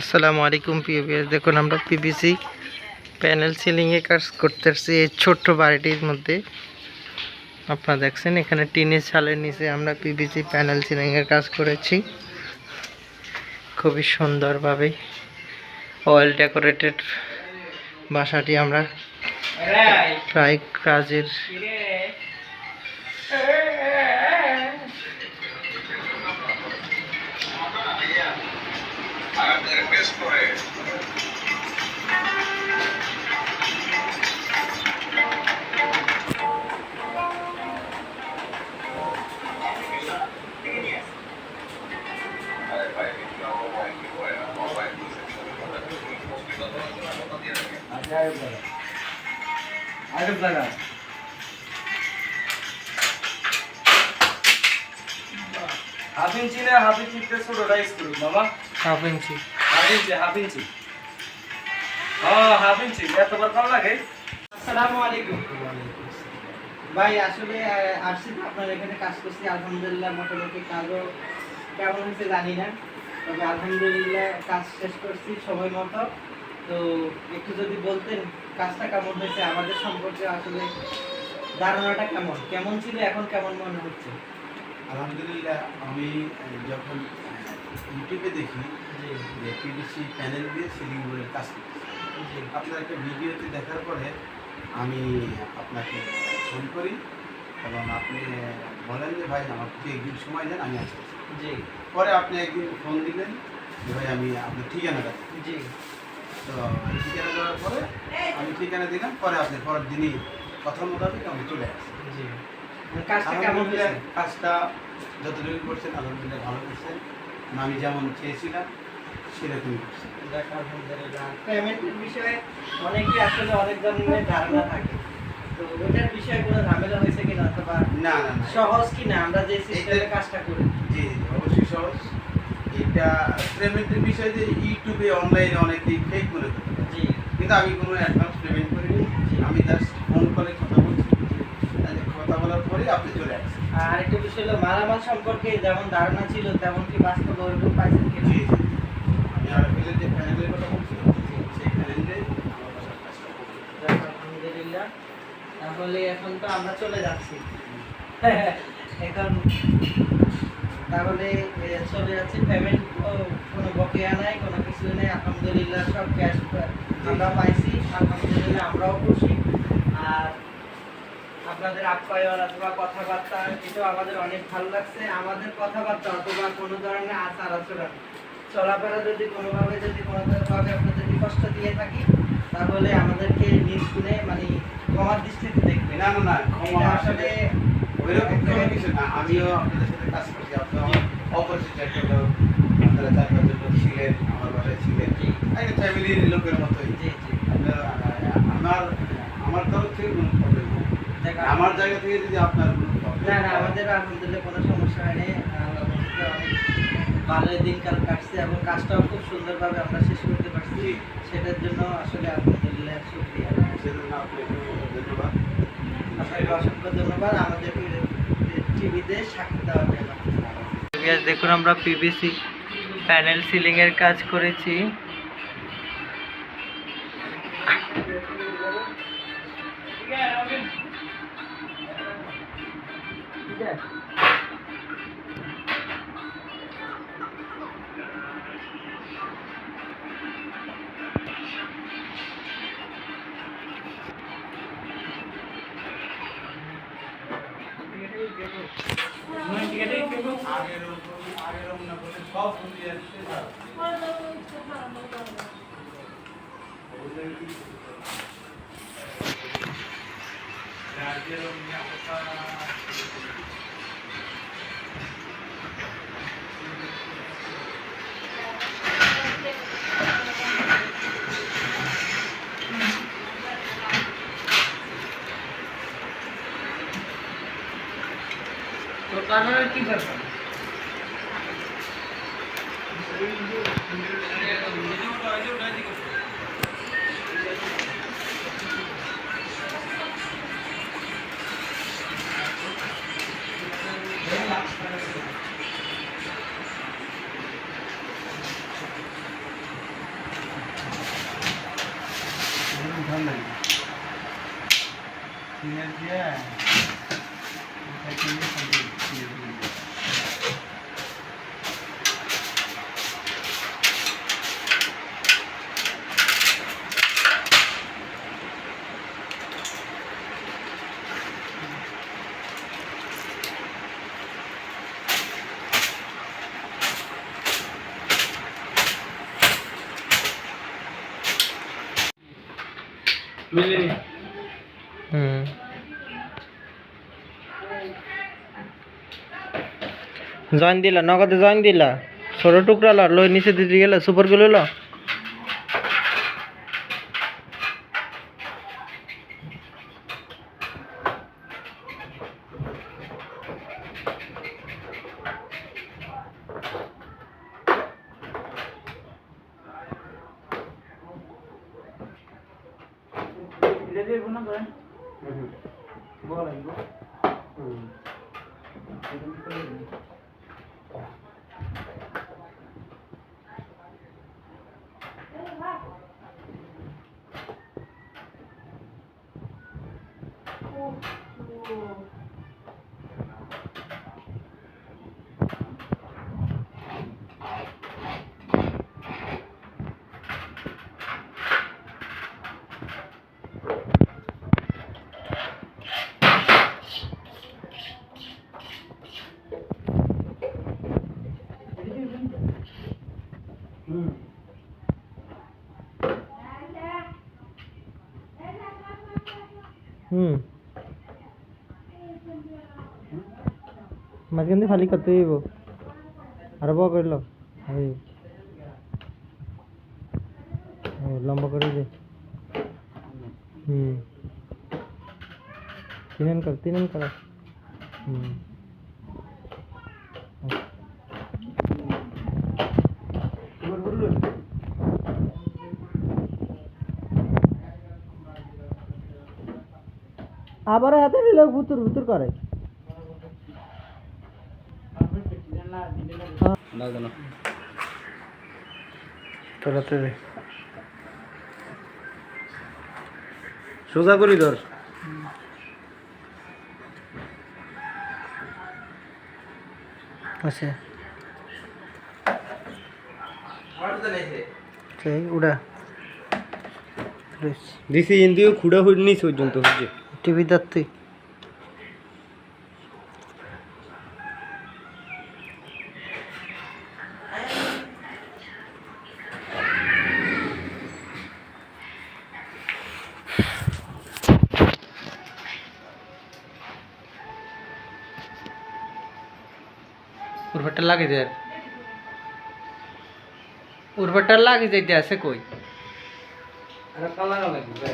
আসসালামু আলাইকুম পিএবিএস দেখুন, আমরা পিভিসি প্যানেল সিলিংয়ে কাজ করতেছি এই ছোট্ট বাড়িটির মধ্যে। আপনারা দেখছেন, এখানে টিনের ছালের নিচে আমরা পিভিসি প্যানেল সিলিংয়ের কাজ করেছি। খুবই সুন্দরভাবে অয়েল ডেকোরেটেড বাসাটি আমরা প্রায় কাজের হাফ ইঞ্চি না হাফ ইঞ্চিতে ছোটটা স্ক্রু মামা। Half inch. Half inch half inch. হ্যাঁ হাফ ইঞ্চি এতবার কম লাগে? আসসালামু আলাইকুম। ভাই আসলে আসছি আপনার এখানে কাজ করছি আলহামদুলিল্লাহ মোটামুটি কাজও কেমন হয়েছে জানি না। তবে আলহামদুলিল্লাহ কাজ শেষ করছি সময় মতো। তো একটু যদি বলতেন কাজটা কেমন হয়েছে? আমাদের সম্পর্কে আসলে ধারণাটা কেমন? কেমন ছিল এখন কেমন মনে হচ্ছে? আলহামদুলিল্লাহ আমি যখন ইউটিউবে দেখি যে পিভিসি প্যানেল দিয়ে সিলিং বোর্ডের কাজ করতেছে। আপনার একটা ভিডিওতে দেখার পরে আমি আপনাকে ফোন করি এবং আপনি বলেন যে ভাই আমাকে একদিন সময় দেন আমি আসছি জি। পরে আপনি একদিন ফোন দিলেন যে ভাই আমি আপনার ঠিকানাটা দিন। জি। তো ঠিকানা দেওয়ার পরে আমি ঠিকানা দিলাম পরে আপনি পরের দিনই কথা মোতাবেক আমি চলে আসি। জি। মানে কাজটা যতটুকু করছেন আলহামদুলিল্লাহ ভালো করছেন। আমি যেমন চেয়েছিলাম সেরকমই করছেন। পেমেন্টের বিষয়ে অনেকে আসলে অনেক ধরনের ধারণা থাকে। তো ওটার বিষয়ে কোনো ঝামেলা হয়েছে কিনা অথবা না না সহজ কিনা? আমরা যে সিস্টেমে কাজটা করি। জি জি, অবশ্যই সহজ। এটা পেমেন্টের বিষয়ে যে ইউটিউবে অনলাইনে অনেকেই ফেক মনে করতে পারে। জি। কিন্তু আমি কোনো অ্যাডভান্স পেমেন্ট করিনি। আমি জাস্ট ফোন করে কথা বলছি। কথা বলার পরে আপনি চলে আসছেন। আর একটা বিষয় হলো মালামাল সম্পর্কে যেমন ধারণা ছিল তেমন কি বাস্তব ওরকম পাইছেন কিনা? জি জি। আমি আরফিলের যে প্যানেলের কথা বলছিলাম সেই প্যানেলে আমার বাসার কাজটা করব। যাক, আলহামদুলিল্লাহ তাহলে এখন তো আমরা চলে যাচ্ছি। এখন তাহলে চলে যাচ্ছি। পেমেন্ট কোনো বকেয়া নাই কোনো কিছু নেই। আলহামদুলিল্লাহ সব ক্যাশ আমরা পাইছি। আলহামদুলিল্লাহ আমরাও খুশি। আর আপনাদের আপ্যায়ন অথবা কথাবার্তা এটাও আমাদের অনেক ভালো লাগছে। আমাদের কথাবার্তা অথবা কোনো ধরনের আচার আচরণ চলাফেরা যদি কোনোভাবে যদি কোনোভাবে আপনাদের যদি কষ্ট দিয়ে থাকি তাহলে আমাদেরকে নির্গুণে মানে ক্ষমার দৃষ্টিতে দেখবেন না না না ক্ষমা আসলে ওইরকম কোনো কিছু না। আমিও আপনাদের সাথে কাজ করছি আপনার অপরিচিত একটা আপনারা চার পাঁচজন ছিলেন আমার বাসায় ছিলেন। একটা ফ্যামিলির লোকের মতোই। আমার আমার তরফ থেকে কোনো প্রবলেম আমার জায়গা থেকে যদি আপনার না না আমাদের আলহামদুলিল্লাহ কোনো সমস্যা হয়নি। আল্লাহর অনেক ভালো দিনকাল কাটছে এবং কাজটাও খুব সুন্দরভাবে আমরা শেষ করতে পারছি। সেটার জন্য আসলে আলহামদুলিল্লাহ শুক্রিয়া। সেজন্য আপনাকে ধন্যবাদ। আপনাকে অসংখ্য ধন্যবাদ। আমাদের টিভিতে সাক্ষী দেওয়ার জন্য। দেখুন আমরা পিভিসি প্যানেল সিলিংয়ের কাজ করেছি। আগের আগের না বলে সব বুঝিয়ে আসছে তো কারণের 今天见。জয়েন দিলা, নগদে জয়েন দিলা। ছোট টুকরা লর লই নিচে দিতে গেলে সুপারগুলো ল হুম মাঝখান দিয়ে খালি করতে দিব আর বড় করে লো এই। লম্বা করে দে। হুম। তিন কর তিন কর। হুম। আবার হাতে নিলে ভুতুর ভুতুর করে। তোরাতে দে। সোজা করি ধর। সেই উড়া। দিছি ইন্দিও খুঁড়া হুড় নিচ পর্যন্ত হচ্ছে। টিভি দেখ তুই উর্বরটা লাগে যায় উর্বরটা লাগে যাইতে আছে কই আর কালা লাগবে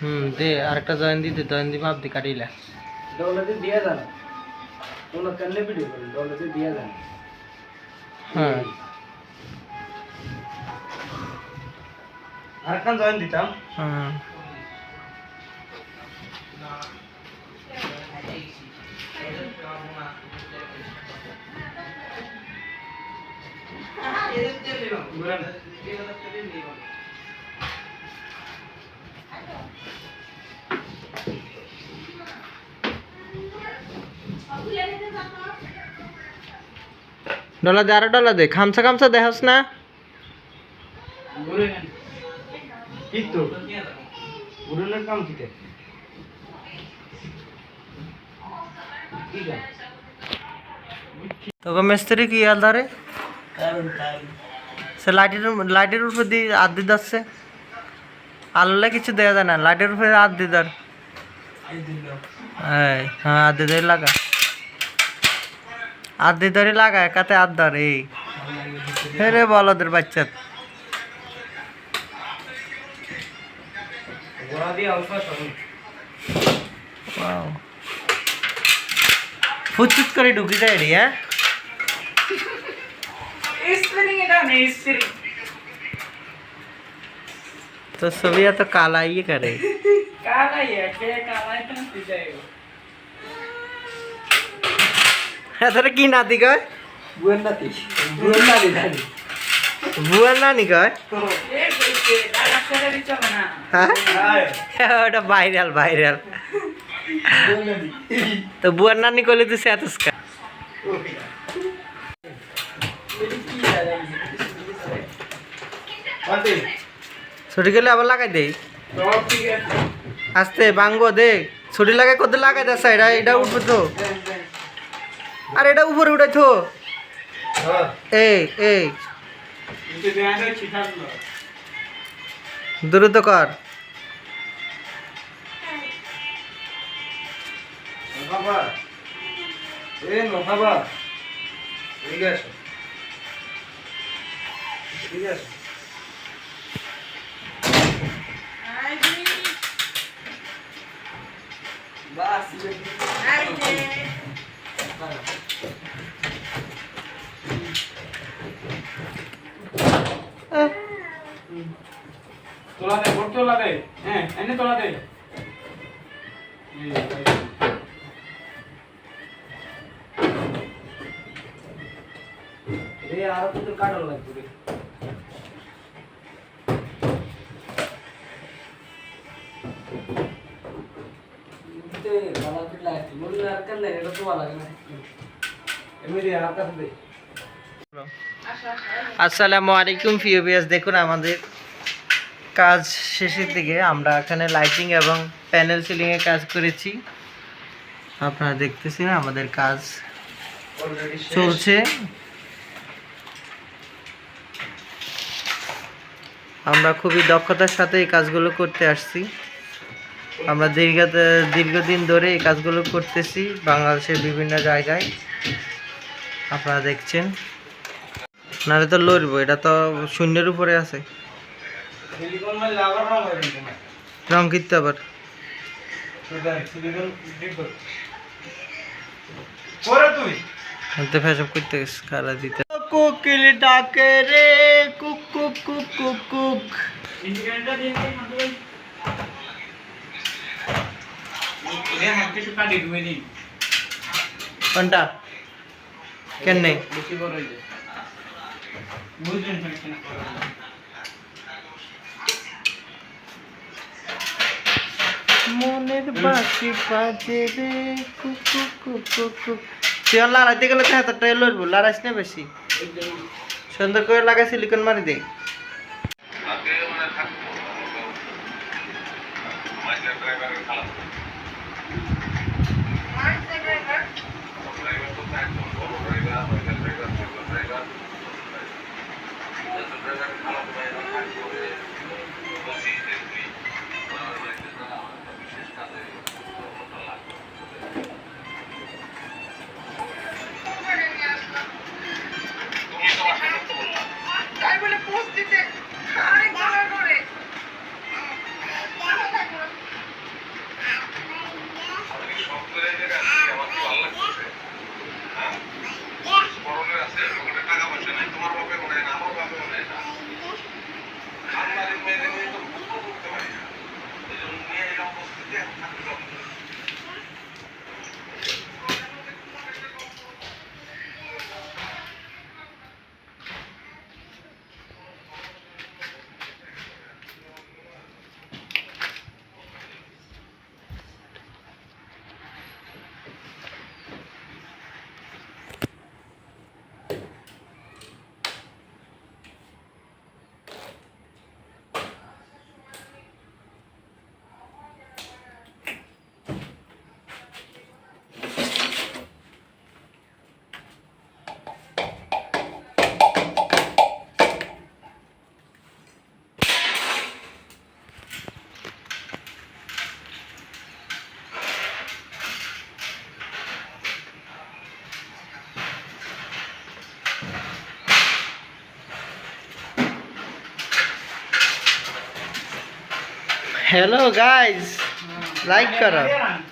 হুম দে আরেকটা জয়েন দিতে জয়েন দি মাপ দি কাটিলা দৌলতে দিয়া যান তোমরা কান্নে ভিডিও করেন দৌলতে দিয়া যান হ্যাঁ আর কান জয়েন দিতাম হুম ডলা দে আরও ডলা দে। খামসা খামসা দেখাস না। ঠিক তো। গুরুনের কাম কিতে ঠিক আছে। তোকে মিস্ত্রি কি আলদারে সে লাইটের লাইটের উপর দিয়ে হাত দিয়ে যাচ্ছে আলুলে কিছু দেওয়া যায় না লাইটের উপরে হাত দিয়ে এই হ্যাঁ হাত দিয়ে লাগা। হাত দিয়ে ধরে লাগা, একাতে হাত ধর, এই। রে বলদের বাচ্চা। গোড়া দিয়ে অল্প সরুন Wow. ফুচফুচ করে ঢুকি যায় রে হ্যাঁ তো সবই এত কালা ইয়ে করে এতটা কি নাতি কয় বুয়ের নাতি বুয়ের নাতি নানি বুয়ার নানি কয় তো হ্যাঁ ওটা ভাইরাল ভাইরাল তো বুয়ার নানি করলে তো স্যাতস্কা ছুটি গেলে আবার লাগাই দেই। আস্তে বাঙ্গো দেখ। ছুটি লাগাই কত লাগাই দা এটা এটা উঠবে তো। আর এটা উপরে উঠে তো এই এই। দ্রুত কর। আছে। ঠিক আছে। তোলা দে ভোট তোলা দে হ্যাঁ এনে তোলা দে রে আর তো কাটল লাগবে। আসসালামু আলাইকুম ফিওবিএস দেখুন আমাদের কাজ শেষের দিকে। আমরা এখানে লাইটিং এবং প্যানেল সিলিংয়ে কাজ করেছি। আপনারা দেখতেছেন আমাদের কাজ চলছে। আমরা খুবই দক্ষতার সাথে এই কাজগুলো করতে আসছি। আমরা দীর্ঘ দীর্ঘদিন ধরে এই কাজগুলো করতেছি বাংলাদেশের বিভিন্ন জায়গায়। আপনারা দেখছেন। নাহলে তো লড়বো এটা তো শূন্যের উপরে আছে। রং কিনতে আবার। ফেসব করতে গেছে খারা দিতে। কোকিল ডাকে রে কুক কুক কুক কুক কুক ইন্ডিকেটরটা দিয়ে দে হাতে রে হাতে একটু কাটি ধুয়ে দিই কোনটা কেন নেই বেশি বড় হয়ে যায় বুঝলেন মনের বাকি বাজে রে কুক কুক কুক তুই আর লড়াইতে গেলে তো হাতটাই লড়বো লড়াইস না বেশি। সুন্দর করে লাগাই সিলিকন মারি দে। હેલો ગાઈઝ લાઈક કરો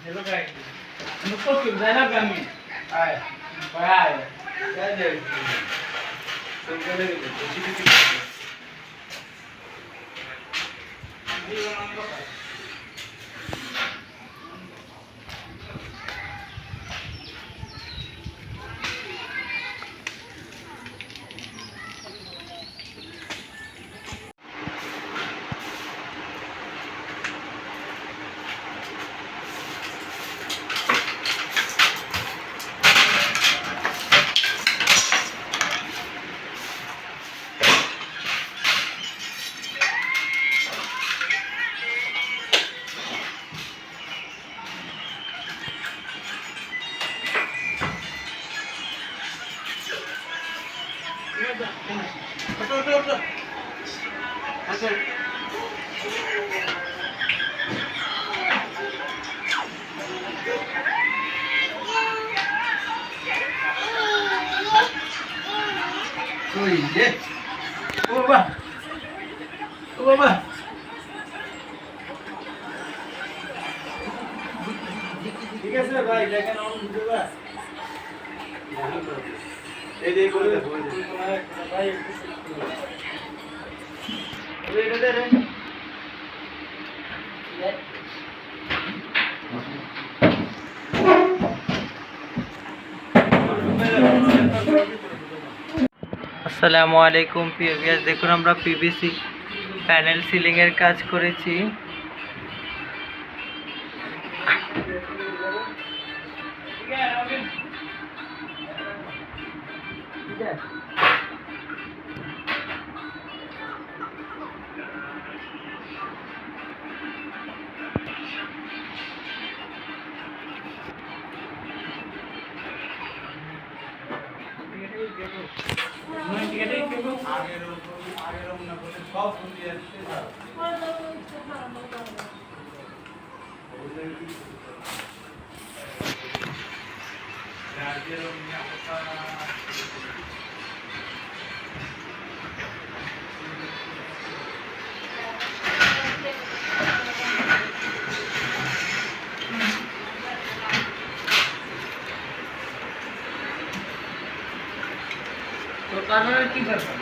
હેલો ગાઈઝ નુકો કિંદાના ગામી આય બાય જય જય ঠিক আছে ভাই দেখেন আমার বুঝতে পার এই যে করে যে। ভাই এটা দে রে। আসসালামু আলাইকুম গ্যাস দেখুন আমরা পিভিসি প্যানেল সিলিং এর কাজ করেছি। আগের ওরকম- আগের ওরকম না বলে সব ফুল আসছে তো কারণের কি ব্যাপার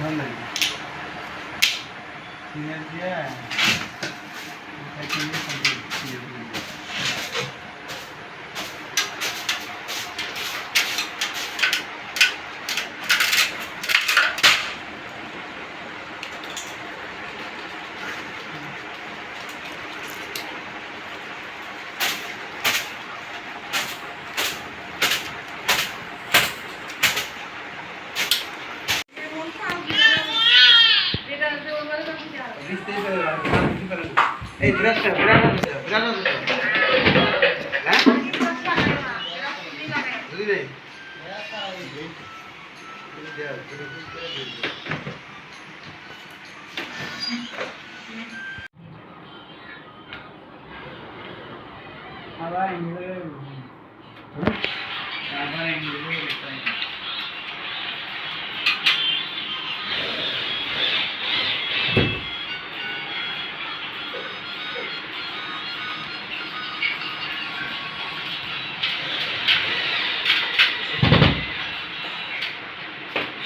ভালো লাগে সিনিয়র এই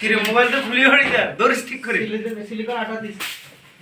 কিরে মোবাইল তো খুলি হয়ে যা দৌড়িস ঠিক করে সিলিকন সিলিকন আটা দিস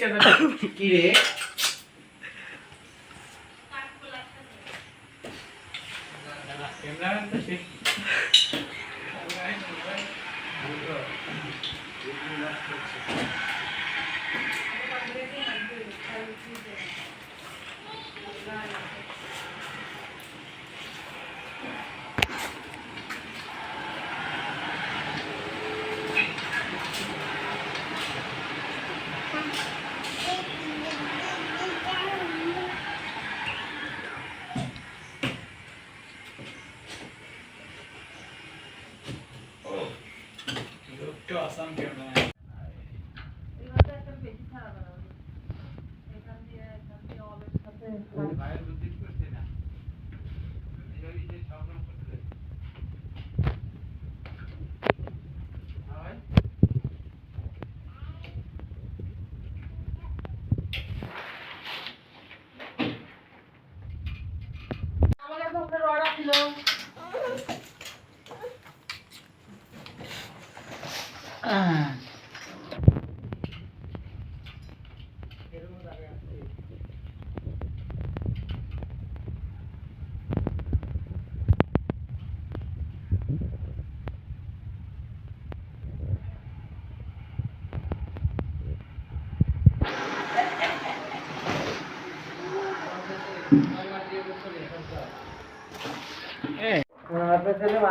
চেঁচা কি রে ক্যামেরাম্যান to Assam here.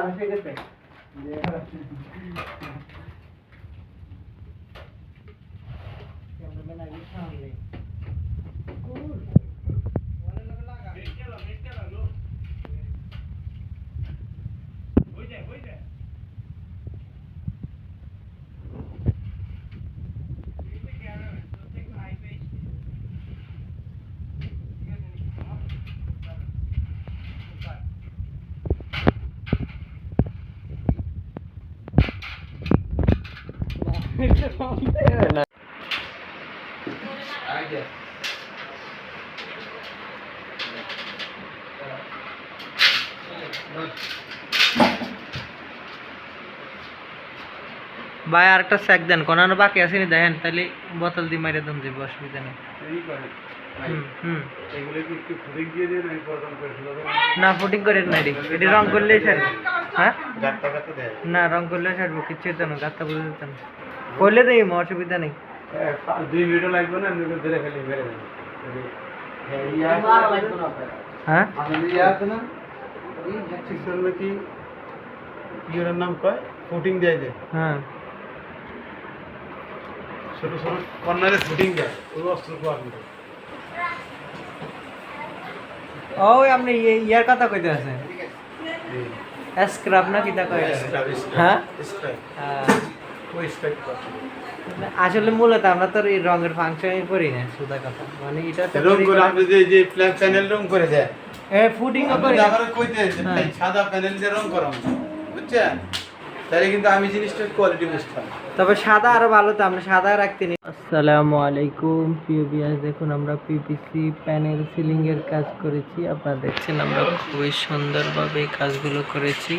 আপনার ছেলে মানুষ হয়ে ভাই আর একটা স্যাক দেন। কোনানো বাকি আসেনি দেখেন তাহলে বোতল দিয়ে মাইরে দম যাবে অসুবিধা নেই না ফুটিং করে না এটি। এটি রং করলেই ছাড়বে। হ্যাঁ? না রং করলে ছাড়বো কিচ্ছু না গাছটা বুঝে না করলে দেই অসুবিধা নেই। হ্যাঁ, দুই মিনিটও লাগবে না ধরে ফেলে মেরে হ্যাঁ, আছে না? আপনার হ্যাঁ? ইয়া কি কি নাম কয়? ফুটিং দেয় যে। হ্যাঁ। ছোট ছোট কর্নারে ফুটিং দেয়। ওই অস্ত্র পাওয়া ওই আপনি ইয়ে- ইয়ার কথা কইতে আছেন? স্ক্রাব না কিতা কয় হ্যাঁ? হ্যাঁ। আসলে মূলত আমরা তো এই রঙের ফাংশনই করি না সুদা কথা। মানে এটা তো রং করে আপনি যে যে প্ল্যান প্যানেল রং করে দেয়। এ ফুডিং করি। কইতে হ্যাঁ। ভাই সাদা প্যানেল দিয়ে রং করাম। বুঝছেন তাহলে কিন্তু আমি জিনিসটার কোয়ালিটি বুঝতাম তবে সাদা আরও ভালো তো আমরা সাদা রাখতে নি। আসসালামু আলাইকুম প্রিয় বিয়াস দেখুন আমরা পিপিসি প্যানেল সিলিং এর কাজ করেছি। আপনারা দেখছেন আমরা খুবই সুন্দরভাবে কাজগুলো করেছি।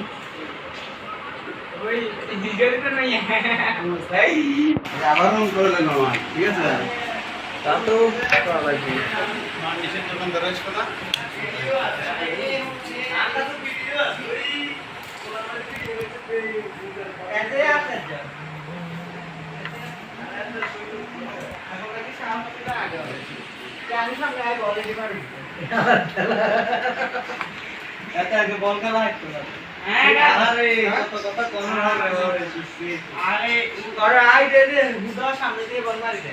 ওই ভিডিও তো নাই আবার রং করে লাগল আমার ঠিক আছে তা তো করা লাগবে। মান্ডিসের দোকানদার আসবে না এতে আছে যা আমি সামনে আগে বলে দিতে পারি এত আগে বল খেলা একটু সামনে দিয়ে বল মারি দে